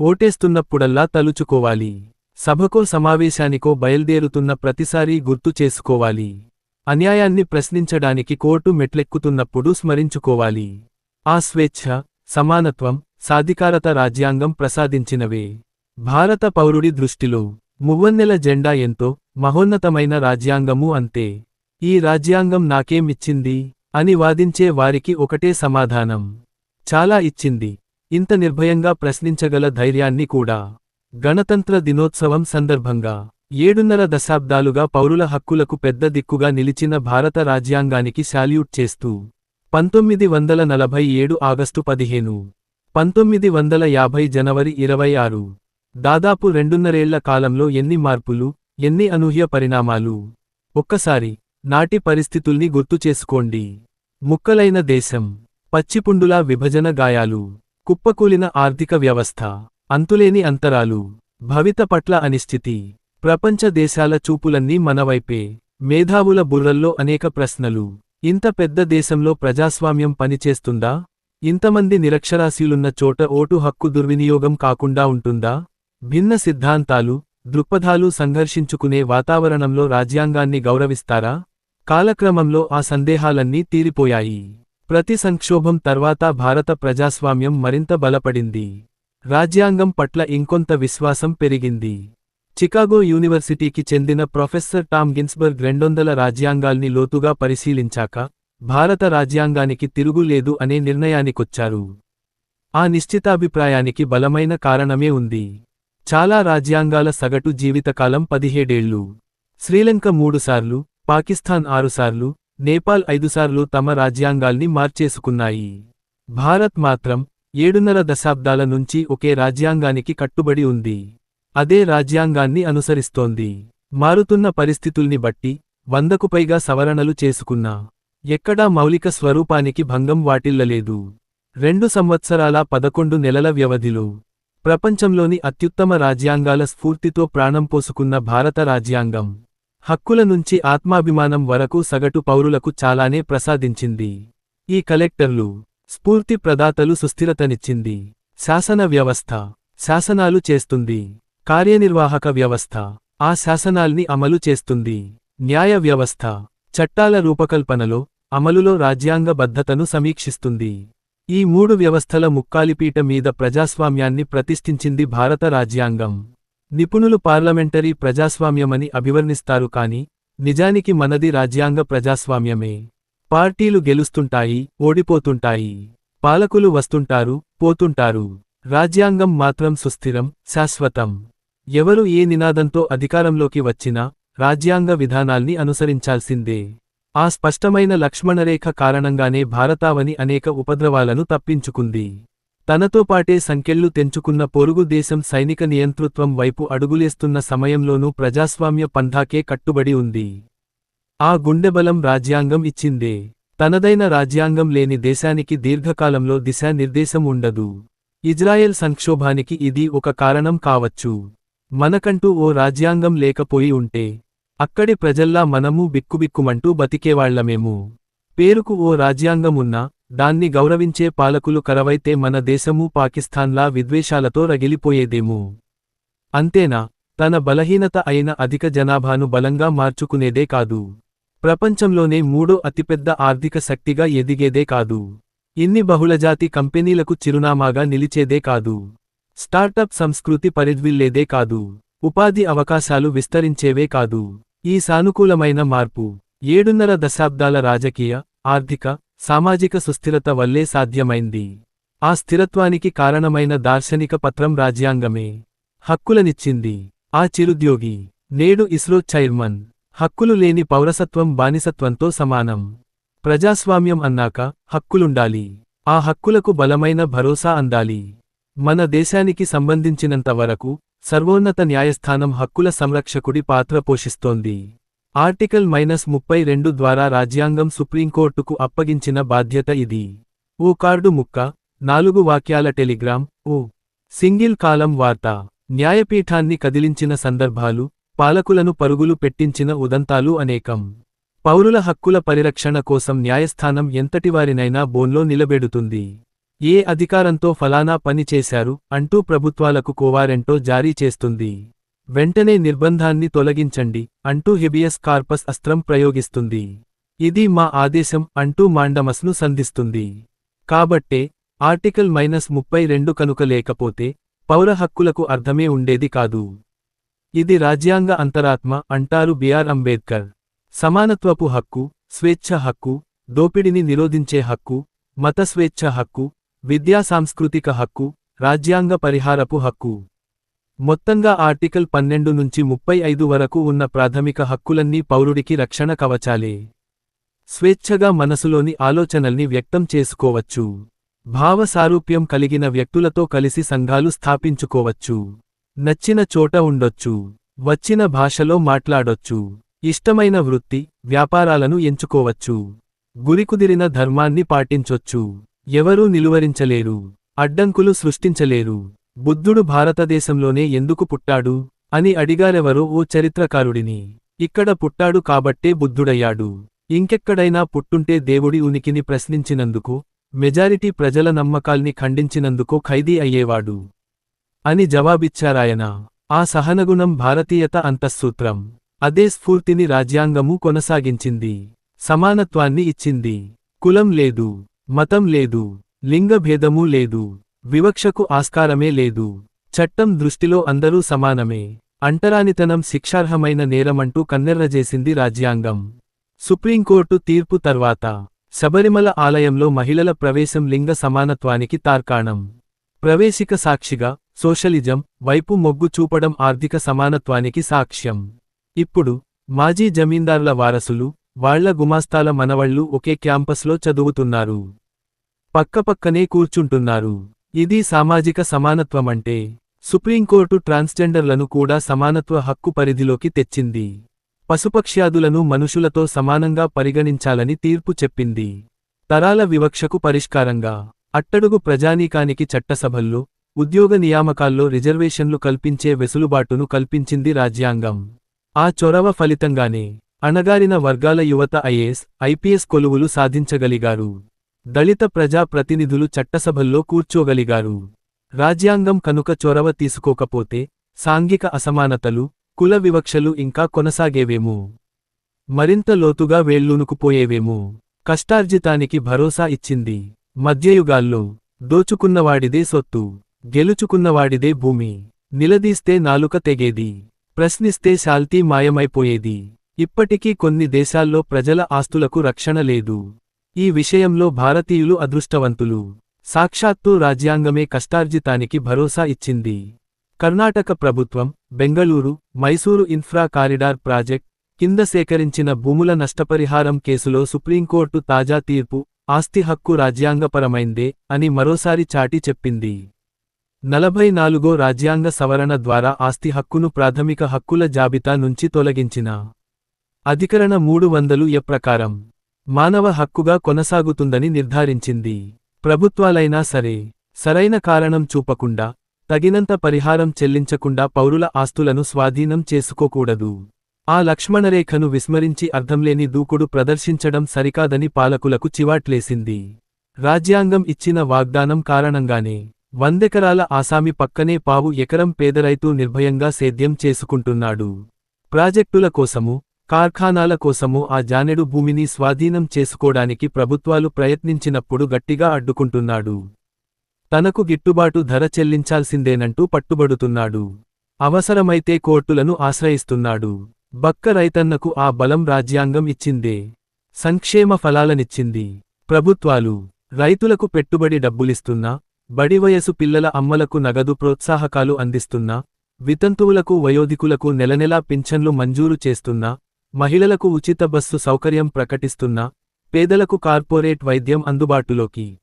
ఓటేస్తున్నప్పుడల్లా తలుచుకోవాలి. సభకో సమావేశానికో బయల్దేరుతున్న ప్రతిసారీ గుర్తు చేసుకోవాలి. అన్యాయాన్ని ప్రశ్నించడానికి కోర్టు మెట్లెక్కుతున్నప్పుడు స్మరించుకోవాలి. ఆ స్వేచ్ఛ సమానత్వం సాధికారత రాజ్యాంగం ప్రసాదించినవే. భారత పౌరుడి దృష్టిలో మువ్వన్నెల జెండా ఎంతో మహోన్నతమైన రాజ్యాంగము అంతే. ఈ రాజ్యాంగం నాకేమిచ్చింది? అని వాదించే వారికి ఒకటే సమాధానం. చాలా ఇచ్చింది. ఇంత నిర్భయంగా ప్రశ్నించగల ధైర్యాన్ని కూడా గణతంత్ర దినోత్సవం సందర్భంగా ఏడున్నర దశాబ్దాలుగా పౌరుల హక్కులకు పెద్ద దిక్కుగా నిలిచిన భారత రాజ్యాంగానికి శాల్యూట్ చేస్తూ పంతొమ్మిది వందల నలభై ఏడు ఆగస్టు పదిహేను పంతొమ్మిది వందల యాభై జనవరి ఇరవై ఆరు దాదాపు రెండున్నరేళ్ళ కాలంలో ఎన్ని మార్పులు ఎన్ని అనూహ్య పరిణామాలు? ఒక్కసారి నాటి పరిస్థితుల్ని గుర్తుచేసుకోండి. ముక్కలైన దేశం పచ్చిపుండులా విభజన గాయాలు. కుప్పకూలిన ఆర్థిక వ్యవస్థ అంతులేని అంతరాలు భవిత పట్ల అనిశ్చితి ప్రపంచ దేశాల చూపులన్నీ మనవైపే మేధావుల బుర్రల్లో అనేక ప్రశ్నలు. ఇంత పెద్ద దేశంలో ప్రజాస్వామ్యం పనిచేస్తుందా? ఇంతమంది నిరక్షరాస్యులున్న చోట ఓటు హక్కు దుర్వినియోగం కాకుండా ఉంటుందా? భిన్న సిద్ధాంతాలు దృక్పథాలు సంఘర్షించుకునే వాతావరణంలో రాజ్యాంగాన్ని గౌరవిస్తారా? కాలక్రమంలో ఆ సందేహాలన్నీ తీరిపోయాయి. ప్రతి సంక్షోభం తర్వాత భారత ప్రజాస్వామ్యం మరింత బలపడింది. రాజ్యాంగం పట్ల ఇంకొంత విశ్వాసం పెరిగింది. చికాగో యూనివర్సిటీకి చెందిన ప్రొఫెసర్ టామ్ గిన్స్బర్గ్ రెండొందల రాజ్యాంగాల్ని లోతుగా పరిశీలించాక భారత రాజ్యాంగానికి తిరుగులేదు అనే నిర్ణయానికొచ్చారు. ఆ నిశ్చితాభిప్రాయానికి బలమైన కారణమే ఉంది. చాలా రాజ్యాంగాల సగటు జీవితకాలం పదిహేడేళ్ళు. శ్రీలంక మూడుసార్లు పాకిస్తాన్ ఆరుసార్లు నేపాల్ ఐదుసార్లు తమ రాజ్యాంగాల్ని మార్చేసుకున్నాయి. భారత్ మాత్రం ఏడున్నర దశాబ్దాల నుంచి ఒకే రాజ్యాంగానికి కట్టుబడి ఉంది. అదే రాజ్యాంగాన్ని అనుసరిస్తోంది. మారుతున్న పరిస్థితుల్ని బట్టి వందకు పైగా సవరణలు చేసుకున్నా ఎక్కడా మౌలిక స్వరూపానికి భంగం వాటిల్లలేదు. రెండు సంవత్సరాల పదకొండు నెలల వ్యవధిలో ప్రపంచంలోని అత్యుత్తమ రాజ్యాంగాల స్ఫూర్తితో ప్రాణం పోసుకున్న భారత రాజ్యాంగం హక్కుల నుంచి ఆత్మాభిమానం వరకు సగటు పౌరులకు చాలానే ప్రసాదించింది. ఈ కలెక్టర్లు స్ఫూర్తి ప్రదాతలు సుస్థిరతనిచ్చింది. శాసన వ్యవస్థ శాసనాలు చేస్తుంది. కార్యనిర్వాహక వ్యవస్థ ఆ శాసనాల్ని అమలు చేస్తుంది. న్యాయ వ్యవస్థ చట్టాల రూపకల్పనలో అమలులో రాజ్యాంగ బద్ధతను సమీక్షిస్తుంది. ఈ మూడు వ్యవస్థల ముక్కాలిపీట మీద ప్రజాస్వామ్యాన్ని ప్రతిష్ఠించింది భారత రాజ్యాంగం. నిపుణులు పార్లమెంటరీ ప్రజాస్వామ్యమని అభివర్ణిస్తారు కాని నిజానికి మనది రాజ్యాంగ ప్రజాస్వామ్యమే. పార్టీలు గెలుస్తుంటాయి ఓడిపోతుంటాయి. పాలకులు వస్తుంటారు పోతుంటారు. రాజ్యాంగం మాత్రం సుస్థిరం శాశ్వతం. ఎవరు ఏ నినాదంతో అధికారంలోకి వచ్చినా రాజ్యాంగ విధానాల్ని అనుసరించాల్సిందే. ఆ స్పష్టమైన లక్ష్మణరేఖ కారణంగానే భారతావని అనేక ఉపద్రవాలను తప్పించుకుంది. తనతో పాటే సంకెళ్ళు తెంచుకున్న పొరుగు దేశం సైనిక నియంతృత్వం వైపు అడుగులేస్తున్న సమయంలోనూ ప్రజాస్వామ్య పంథాకే కట్టుబడి ఉంది. ఆ గుండెబలం రాజ్యాంగం ఇచ్చిందే. తనదైన రాజ్యాంగం లేని దేశానికి దీర్ఘకాలంలో దిశానిర్దేశం ఉండదు. ఇజ్రాయెల్ సంక్షోభానికి ఇది ఒక కారణం కావచ్చు. మనకంటూ ఓ రాజ్యాంగం లేకపోయి ఉంటే అక్కడి ప్రజల్లా మనమూ బిక్కుబిక్కుమంటూ బతికేవాళ్ళమేమో. పేరుకు ఓ రాజ్యాంగమున్నా దాన్ని గౌరవించే పాలకులు కరవైతే మన దేశమూ పాకిస్తాన్లా విద్వేషాలతో రగిలిపోయేదేమో. అంతేనా తన బలహీనత అయిన అధిక జనాభాను బలంగా మార్చుకునేదే కాదు. ప్రపంచంలోనే మూడో అతిపెద్ద ఆర్థిక శక్తిగా ఎదిగేదే కాదు. ఇన్ని బహుళజాతి కంపెనీలకు చిరునామాగా నిలిచేదే కాదు. స్టార్టప్ సంస్కృతి పరిద్విల్లేదే కాదు. ఉపాధి అవకాశాలు విస్తరించేవే కాదు. ఈ సానుకూలమైన మార్పు ఏడున్నర దశాబ్దాల రాజకీయ ఆర్థిక సామాజిక సుస్థిరత వల్లే సాధ్యమైంది. ఆ స్థిరత్వానికి కారణమైన దార్శనిక పత్రం రాజ్యాంగమే. హక్కులనిచ్చింది. ఆ చిరుద్యోగి నేడు ఇస్రో చైర్మన్ హక్కులు లేని పౌరసత్వం బానిసత్వంతో సమానం. ప్రజాస్వామ్యం అన్నాక హక్కులుండాలి. ఆ హక్కులకు బలమైన భరోసా అందాలి. మన దేశానికి సంబంధించినంత వరకు సర్వోన్నత న్యాయస్థానం హక్కుల సంరక్షకుడి పాత్ర పోషిస్తోంది. ఆర్టికల్ మైనస్ ముప్పై రెండు ద్వారా రాజ్యాంగం సుప్రీంకోర్టుకు అప్పగించిన బాధ్యత ఇది. ఓ కార్డు ముక్క నాలుగు వాక్యాల టెలిగ్రామ్ ఓ సింగిల్ కాలం వార్త న్యాయపీఠాన్ని కదిలించిన సందర్భాలు పాలకులను పరుగులు పెట్టించిన ఉదంతాలు అనేకం. పౌరుల హక్కుల పరిరక్షణ కోసం న్యాయస్థానం ఎంతటివారినైనా బోన్లో నిలబెడుతుంది. ఏ అధికారంతో ఫలానా పని చేశారు అంటూ ప్రభుత్వాలకు కోవారెంటో జారీ చేస్తుంది. వెంటనే నిర్బంధాన్ని తొలగించండి అంటూ హెబియస్ కార్పస్ అస్త్రం ప్రయోగిస్తుంది. ఇది మా ఆదేశం అంటూ మాండమస్ను సంధిస్తుంది. కాబట్టే ఆర్టికల్ మైనస్ ముప్పై రెండు కనుక లేకపోతే పౌర హక్కులకు అర్థమే ఉండేది కాదు. ఇది రాజ్యాంగ అంతరాత్మ అంటారు బిఆర్ అంబేద్కర్. సమానత్వపు హక్కు స్వేచ్ఛ హక్కు దోపిడిని నిరోధించే హక్కు మత స్వేచ్ఛ హక్కు విద్యా సాంస్కృతిక హక్కు రాజ్యాంగ పరిహారపు హక్కు. మొత్తంగా ఆర్టికల్ పన్నెండు నుంచి ముప్పై ఐదు వరకు ఉన్న ప్రాథమిక హక్కులన్నీ పౌరుడికి రక్షణ కవచాలే. స్వేచ్ఛగా మనసులోని ఆలోచనల్ని వ్యక్తం చేసుకోవచ్చు. భావ సారూప్యం కలిగిన వ్యక్తులతో కలిసి సంఘాలు స్థాపించుకోవచ్చు. నచ్చిన చోట ఉండొచ్చు. వచ్చిన భాషలో మాట్లాడొచ్చు. ఇష్టమైన వృత్తి వ్యాపారాలను ఎంచుకోవచ్చు. గురికుదిరిన ధర్మాన్ని పాటించొచ్చు. ఎవరూ నిలువరించలేరు. అడ్డంకులు సృష్టించలేరు. బుద్ధుడు భారతదేశంలోనే ఎందుకు పుట్టాడు? అని అడిగారెవరో ఓ చరిత్రకారుడిని. ఇక్కడ పుట్టాడు కాబట్టే బుద్ధుడయ్యాడు. ఇంకెక్కడైనా పుట్టుంటే దేవుడి ఉనికిని ప్రశ్నించినందుకు మెజారిటీ ప్రజల నమ్మకాల్ని ఖండించినందుకు ఖైదీ అయ్యేవాడు. అని జవాబిచ్చారాయన. ఆ సహనగుణం భారతీయత అంతఃసూత్రం. అదే స్ఫూర్తిని రాజ్యాంగము కొనసాగించింది. సమానత్వాన్ని ఇచ్చింది. కులం లేదు. మతం లేదు. లింగభేదమూ లేదు. వివక్షకు ఆస్కారమే లేదు. చట్టం దృష్టిలో అందరూ సమానమే. అంటరానితనం శిక్షార్హమైన నేరమంటూ కన్నెర్రజేసింది రాజ్యాంగం. సుప్రీంకోర్టు తీర్పు తర్వాత శబరిమల ఆలయంలో మహిళల ప్రవేశం లింగ సమానత్వానికి తార్కాణం. ప్రవేశిక సాక్షిగా సోషలిజం వైపు మొగ్గు చూపడం ఆర్థిక సమానత్వానికి సాక్ష్యం. ఇప్పుడు మాజీ జమీందార్ల వారసులు వాళ్ళ గుమాస్తాల మనవళ్ళు ఒకే క్యాంపస్లో చదువుతున్నారు. పక్కపక్కనే కూర్చుంటున్నారు. ఇది సామాజిక సమానత్వమంటే సుప్రీంకోర్టు ట్రాన్స్జెండర్లను కూడా సమానత్వ హక్కు పరిధిలోకి తెచ్చింది. పశుపక్ష్యాదులను మనుషులతో సమానంగా పరిగణించాలని తీర్పు చెప్పింది. తరాల వివక్షకు పరిష్కారంగా అట్టడుగు ప్రజానీకానికి చట్టసభల్లో ఉద్యోగ నియామకాల్లో రిజర్వేషన్లు కల్పించే వెసులుబాటును కల్పించింది రాజ్యాంగం. ఆ చొరవ ఫలితంగానే అణగారిన వర్గాల యువత ఐఏఎస్ ఐపీఎస్ కొలువులు సాధించగలిగారు. దళిత ప్రజా ప్రతినిధులు చట్టసభల్లో కూర్చోగలిగారు. రాజ్యాంగం కనుక చొరవ తీసుకోకపోతే సాంఘిక అసమానతలు కుల వివక్షలు ఇంకా కొనసాగేవేమో? మరింత లోతుగా వేళ్ళూనుకుపోయేవేమో? కష్టార్జితానికి భరోసా ఇచ్చింది. మధ్యయుగాల్లో దోచుకున్నవాడిదే సొత్తు గెలుచుకున్నవాడిదే భూమి నిలదీస్తే నాలుక తెగేది ప్రశ్నిస్తే శాల్తీ మాయమైపోయేది. ఇప్పటికీ కొన్ని దేశాల్లో ప్రజల ఆస్తులకు రక్షణ లేదు. ఈ విషయంలో భారతీయులు అదృష్టవంతులు. సాక్షాత్తు రాజ్యాంగమే కష్టార్జితానికి భరోసా ఇచ్చింది. కర్ణాటక ప్రభుత్వం Bengaluru Mysuru infra corridor project కింద సేకరించిన భూముల నష్టపరిహారం కేసులో సుప్రీంకోర్టు తాజా తీర్పు ఆస్తి హక్కు రాజ్యాంగపరమైందే అని మరోసారి చాటి చెప్పింది. నలభై నాలుగో రాజ్యాంగ సవరణ ద్వారా ఆస్తి హక్కును ప్రాథమిక హక్కుల జాబితా నుంచి తొలగించిన. అధికరణ మూడు వందలు ఎ ప్రకారం. మానవ హక్కుగా కొనసాగుతుందని నిర్ధారించింది. ప్రభుత్వాలైనా సరే సరైన కారణం చూపకుండా తగినంత పరిహారం చెల్లించకుండా పౌరుల ఆస్తులను స్వాధీనం చేసుకోకూడదు. ఆ లక్ష్మణరేఖను విస్మరించి అర్థంలేని దూకుడు ప్రదర్శించడం సరికాదని పాలకులకు చివాట్లేసింది. రాజ్యాంగం ఇచ్చిన వాగ్దానం కారణంగానే వందెకరాల ఆసామి పక్కనే పావు ఎకరం పేదరైతూ నిర్భయంగా సేద్యం చేసుకుంటున్నాడు. ప్రాజెక్టుల కోసము కార్ఖానాల కోసము ఆ జానెడు భూమిని స్వాధీనం చేసుకోడానికి ప్రభుత్వాలు ప్రయత్నించినప్పుడు గట్టిగా అడ్డుకుంటున్నాడు. తనకు గిట్టుబాటు ధర చెల్లించాల్సిందేనంటూ పట్టుబడుతున్నాడు. అవసరమైతే కోర్టులను ఆశ్రయిస్తున్నాడు. బక్క రైతన్నకు ఆ బలం రాజ్యాంగం ఇచ్చిందే. సంక్షేమ ఫలాలనిచ్చింది. ప్రభుత్వాలు రైతులకు పెట్టుబడి డబ్బులిస్తున్నా బడివయసు పిల్లల అమ్మలకు నగదు ప్రోత్సాహకాలు అందిస్తున్నా వితంతువులకు వయోధికులకు నెలనెలా పింఛన్లు మంజూరు చేస్తున్నా మహిళలకు ఉచిత బస్సు సౌకర్యం ప్రకటిస్తున్నా పేదలకు కార్పొరేట్ వైద్యం అందుబాటులోకి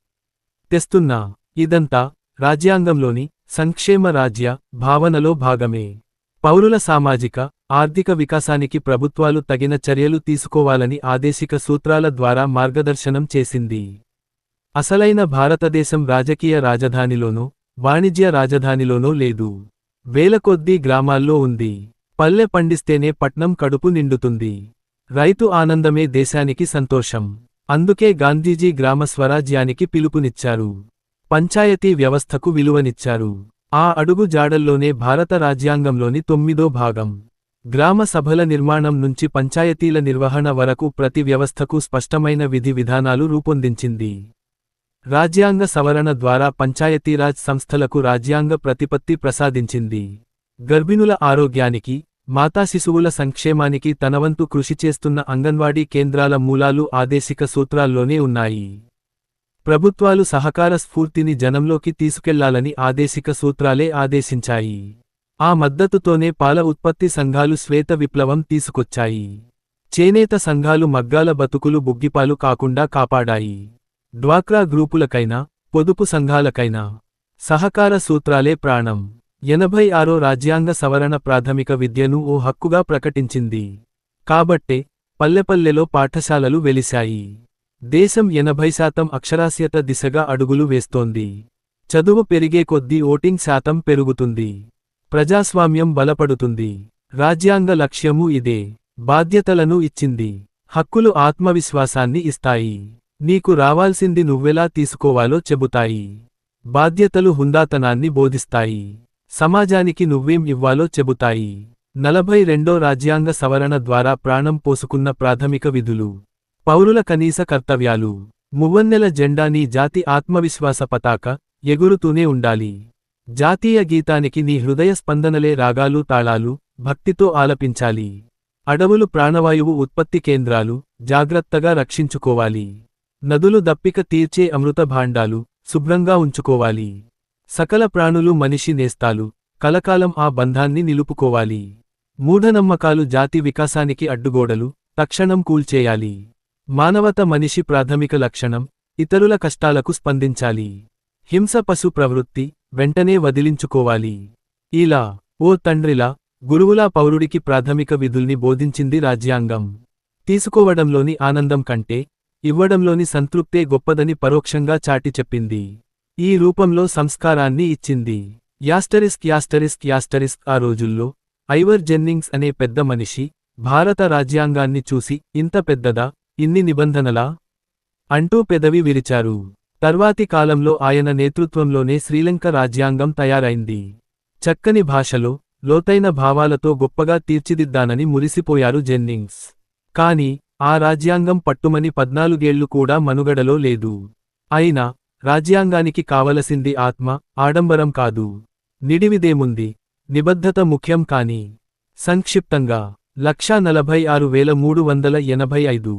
తెస్తున్నా ఇదంతా రాజ్యాంగంలోని సంక్షేమ రాజ్య భావనలో భాగమే. పౌరుల సామాజిక ఆర్థిక వికాసానికి ప్రభుత్వాలు తగిన చర్యలు తీసుకోవాలని ఆదేశిక సూత్రాల ద్వారా మార్గదర్శనం చేసింది. అసలైన భారతదేశం రాజకీయ రాజధానిలోనో వాణిజ్య రాజధానిలోనో లేదు. వేల కొద్దీ గ్రామాల్లో ఉంది. పల్లె పండిస్తేనే పట్నం కడుపు నిండుతుంది. రైతు ఆనందమే దేశానికి సంతోషం. అందుకే గాంధీజీ గ్రామ స్వరాజ్యానికి పిలుపునిచ్చారు. పంచాయతీ వ్యవస్థకు విలువనిచ్చారు. ఆ అడుగు జాడల్లోనే భారత రాజ్యాంగంలోని తొమ్మిదో భాగం. గ్రామ సభల నిర్మాణం నుంచి పంచాయతీల నిర్వహణ వరకు ప్రతి వ్యవస్థకు స్పష్టమైన విధి విధానాలు రూపొందించింది. రాజ్యాంగ సవరణ ద్వారా పంచాయతీరాజ్ సంస్థలకు రాజ్యాంగ ప్రతిపత్తి ప్రసాదించింది. గర్భిణుల ఆరోగ్యానికి మాతా శిశువుల సంక్షేమానికి తనవంతు కృషి చేస్తున్న అంగన్వాడీ కేంద్రాల మూలాలు ఆదేశిక సూత్రాల్లోనే ఉన్నాయి. ప్రభుత్వాలు సహకార స్ఫూర్తిని జనంలోకి తీసుకెళ్ళాలని ఆదేశిక సూత్రాలే ఆదేశించాయి. ఆ మద్దతుతోనే పాల ఉత్పత్తి సంఘాలు శ్వేత విప్లవం తీసుకొచ్చాయి. చేనేత సంఘాలు మగ్గాల బతుకులు బుగ్గిపాలు కాకుండా కాపాడాయి. డ్వాక్రా గ్రూపులకైనా పొదుపు సంఘాలకైనా సహకార సూత్రాలే ప్రాణం. ఎనభై ఆరో రాజ్యాంగ సవరణ ప్రాథమిక విద్యను ఓ హక్కుగా ప్రకటించింది. కాబట్టే పల్లెపల్లెలో పాఠశాలలు వెలిశాయి. దేశం ఎనభై శాతం అక్షరాస్యత దిశగా అడుగులు వేస్తోంది. చదువు పెరిగే కొద్దీ ఓటింగ్ శాతం పెరుగుతుంది. ప్రజాస్వామ్యం బలపడుతుంది. రాజ్యాంగ లక్ష్యము ఇదే. బాధ్యతలను ఇచ్చింది. హక్కులు ఆత్మవిశ్వాసాన్ని ఇస్తాయి. నీకు రావాల్సింది నువ్వెలా తీసుకోవాలో చెబుతాయి. బాధ్యతలు హుందాతనాన్ని బోధిస్తాయి. సమాజానికి నువ్వేం ఇవ్వాలో చెబుతాయి. నలభై రెండో రాజ్యాంగ సవరణ ద్వారా ప్రాణం పోసుకున్న ప్రాథమిక విధులు. పౌరుల కనీస కర్తవ్యాలు. మువ్వన్నెల జెండా నీ జాతి ఆత్మవిశ్వాస పతాక ఎగురుతూనే ఉండాలి. జాతీయ గీతానికి నీ హృదయ స్పందనలే రాగాలు తాళాలు భక్తితో ఆలపించాలి. అడవులు ప్రాణవాయువు ఉత్పత్తి కేంద్రాలు జాగ్రత్తగా రక్షించుకోవాలి. నదులు దప్పిక తీర్చే అమృత భాండాలు శుభ్రంగా ఉంచుకోవాలి. సకల ప్రాణులు మనిషి నేస్తాలు కలకాలం ఆ బంధాన్ని నిలుపుకోవాలి. మూఢనమ్మకాలు జాతి వికాసానికి అడ్డుగోడలు తక్షణం కూల్చేయాలి. మానవత మనిషి ప్రాథమిక లక్షణం ఇతరుల కష్టాలకు స్పందించాలి. హింస పశు ప్రవృత్తి వెంటనే వదిలించుకోవాలి. ఇలా ఓ తండ్రిలా గురువులా పౌరుడికి ప్రాథమిక విధుల్ని బోధించింది రాజ్యాంగం. తీసుకోవడంలోని ఆనందం కంటే ఇవ్వడంలోని సంతృప్తే గొప్పదని పరోక్షంగా చాటి చెప్పింది. ఈ రూపంలో సంస్కారాన్ని ఇచ్చింది. యాస్టరిస్క్ యాస్టరిస్క్ యాస్టరిస్క్ ఆ రోజుల్లో ఐవర్ జెన్నింగ్స్ అనే పెద్ద మనిషి భారత రాజ్యాంగాన్ని చూసి ఇంత పెద్దదా ఇన్ని నిబంధనలా? అంటూ పెదవి విరిచారు. తర్వాతి కాలంలో ఆయన నేతృత్వంలోనే శ్రీలంక రాజ్యాంగం తయారైంది. చక్కని భాషలో లోతైన భావాలతో గొప్పగా తీర్చిదిద్దానని మురిసిపోయారు జెన్నింగ్స్. కాని ఆ రాజ్యాంగం పట్టుమని పద్నాలుగేళ్ళు కూడా మనుగడలో లేదు. అయినా రాజ్యాంగానికి కావలసింది ఆత్మ ఆడంబరం కాదు. నిడివిదేముంది. నిబద్ధత ముఖ్యం కాని సంక్షిప్తంగా లక్షా నలభై ఆరు వేల మూడు వందల ఎనభై ఐదు.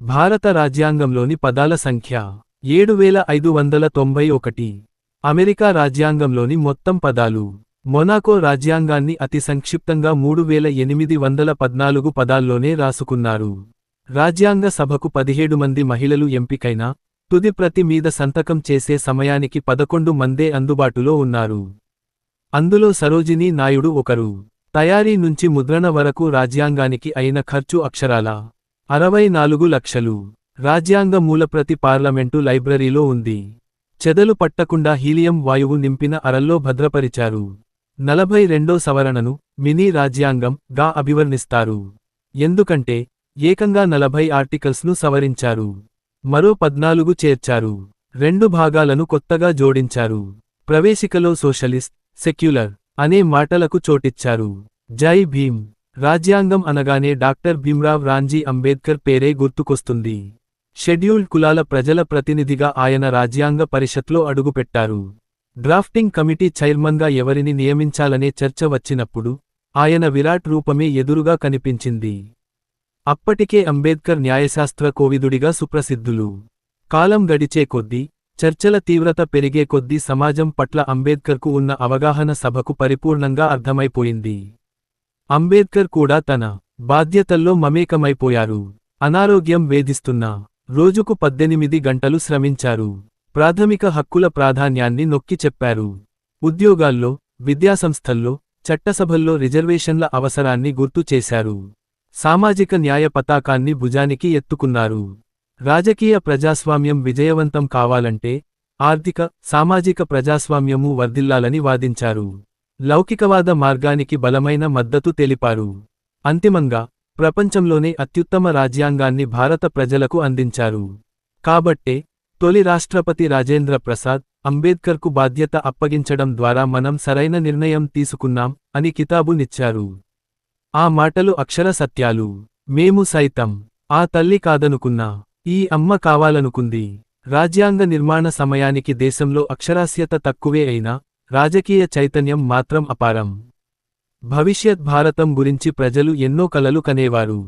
భారత రాజ్యాంగంలోని పదాల సంఖ్య ఏడు వేల ఐదు వందల తొంభై ఒకటి. అమెరికా రాజ్యాంగంలోని మొత్తం పదాలు మొనాకో రాజ్యాంగాన్ని అతి సంక్షిప్తంగా మూడు వేల ఎనిమిది వందల పద్నాలుగు పదాల్లోనే రాసుకున్నారు. రాజ్యాంగ సభకు పదిహేడు మంది మహిళలు ఎంపికైనా తుది ప్రతి మీద సంతకం చేసే సమయానికి పదకొండు మందే అందుబాటులో ఉన్నారు. అందులో సరోజినీ నాయుడు ఒకరు. తయారీ నుంచి ముద్రణ వరకు రాజ్యాంగానికి అయిన ఖర్చు అక్షరాల? అరవై నాలుగు లక్షలు. రాజ్యాంగ మూలప్రతి పార్లమెంటు లైబ్రరీలో ఉంది. చెదలు పట్టకుండా హీలియం వాయువు నింపిన అరల్లో భద్రపరిచారు. నలభై రెండో సవరణను మినీ రాజ్యాంగం గా అభివర్ణిస్తారు. ఎందుకంటే ఏకంగా నలభై ఆర్టికల్స్ను సవరించారు. మరో పద్నాలుగు చేర్చారు. రెండు భాగాలను కొత్తగా జోడించారు. ప్రవేశికలో సోషలిస్ట్ సెక్యులర్ అనే మాటలకు చోటిచ్చారు. జై భీమ్ రాజ్యాంగం అనగానే డాక్టర్ భీమ్రావ్ రాంజీ అంబేద్కర్ పేరే గుర్తుకొస్తుంది. షెడ్యూల్డ్ కులాల ప్రజల ప్రతినిధిగా ఆయన రాజ్యాంగ పరిషత్లో అడుగుపెట్టారు. డ్రాఫ్టింగ్ కమిటీ చైర్మన్గా ఎవరిని నియమించాలనే చర్చ వచ్చినప్పుడు ఆయన విరాట్ రూపమే ఎదురుగా కనిపించింది. అప్పటికే అంబేద్కర్ న్యాయశాస్త్ర కోవిదుడిగా సుప్రసిద్ధులు. కాలం గడిచే కొద్దీ చర్చల తీవ్రత పెరిగే కొద్దీ సమాజం పట్ల అంబేద్కర్కు ఉన్న అవగాహన సభకు పరిపూర్ణంగా అర్థమైపోయింది. అంబేద్కర్ కూడా తన బాధ్యతల్లో మమేకమైపోయారు. అనారోగ్యం వేధిస్తున్నా రోజుకు పద్దెనిమిది గంటలు శ్రమించారు. ప్రాథమిక హక్కుల ప్రాధాన్యాన్ని నొక్కి చెప్పారు. ఉద్యోగాల్లో విద్యాసంస్థల్లో చట్టసభల్లో రిజర్వేషన్ల అవసరాన్ని గుర్తు చేశారు. సామాజిక న్యాయ పతాకాన్ని భుజానికి ఎత్తుకున్నారు. రాజకీయ ప్రజాస్వామ్యం విజయవంతం కావాలంటే ఆర్థిక సామాజిక ప్రజాస్వామ్యము వర్ధిల్లాలని వాదించారు. లౌకికవాద మార్గానికి బలమైన మద్దతు తెలిపారు. అంతిమంగా ప్రపంచంలోనే అత్యుత్తమ రాజ్యాంగాన్ని భారత ప్రజలకు అందించారు. కాబట్టే తొలి రాష్ట్రపతి రాజేంద్ర ప్రసాద్ అంబేద్కర్కు బాధ్యత అప్పగించడం ద్వారా మనం సరైన నిర్ణయం తీసుకున్నాం అని కితాబునిచ్చారు ఆ మాటలు అక్షర సత్యాలు. మేము సైతం ఆ తల్లి కాదనుకున్నా ఈ అమ్మ కావాలనుకుంది. రాజ్యాంగ నిర్మాణ సమయానికి దేశంలో అక్షరాస్యత తక్కువే అయినా రాజకీయ చైతన్యం మాత్రం అపారం. భవిష్యత్ భారతం గురించి ప్రజలు ఎన్నో కలలు కనేవారు.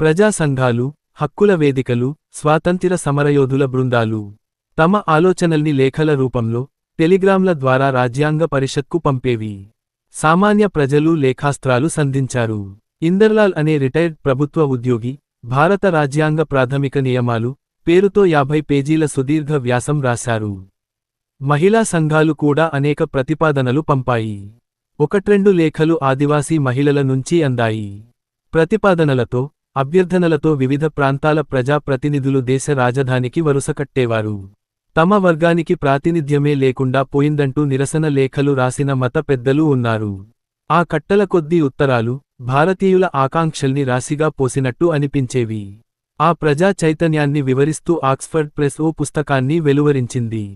ప్రజా సంఘాలు హక్కుల వేదికలు స్వాతంత్ర సమరయోధుల బృందాలు. తమ ఆలోచనల్ని లేఖల రూపంలో టెలిగ్రామ్ల ద్వారా రాజ్యాంగ పరిషత్కు పంపేవి. సామాన్య ప్రజలు లేఖాస్త్రాలు సంధించారు. ఇందర్లాల్ అనే రిటైర్డ్ ప్రభుత్వ ఉద్యోగి భారత రాజ్యాంగ ప్రాథమిక నియమాలు పేరుతో యాభై పేజీల సుదీర్ఘ వ్యాసం రాశారు. మహిళా సంఘాలు కూడా అనేక ప్రతిపాదనలు పంపాయి. ఒకట్రెండు లేఖలు ఆదివాసీ మహిళల నుంచి అందాయి. ప్రతిపాదనలతో అభ్యర్థనలతో వివిధ ప్రాంతాల ప్రజా ప్రతినిధులు దేశ రాజధానికి వరుసకట్టేవారు తమ వర్గానికి ప్రాతినిధ్యమే లేకుండా పోయిందంటూ నిరసన లేఖలు రాసిన మత పెద్దలు ఉన్నారు. ఆ కట్టల కొద్దీ ఉత్తరాలు భారతీయుల ఆకాంక్షల్ని రాశిగా పోసినట్టు అనిపించేవి. ఆ ప్రజా చైతన్యాన్ని వివరిస్తూ ఆక్స్ఫర్డ్ ప్రెస్ ఓ పుస్తకాన్ని వెలువరించింది.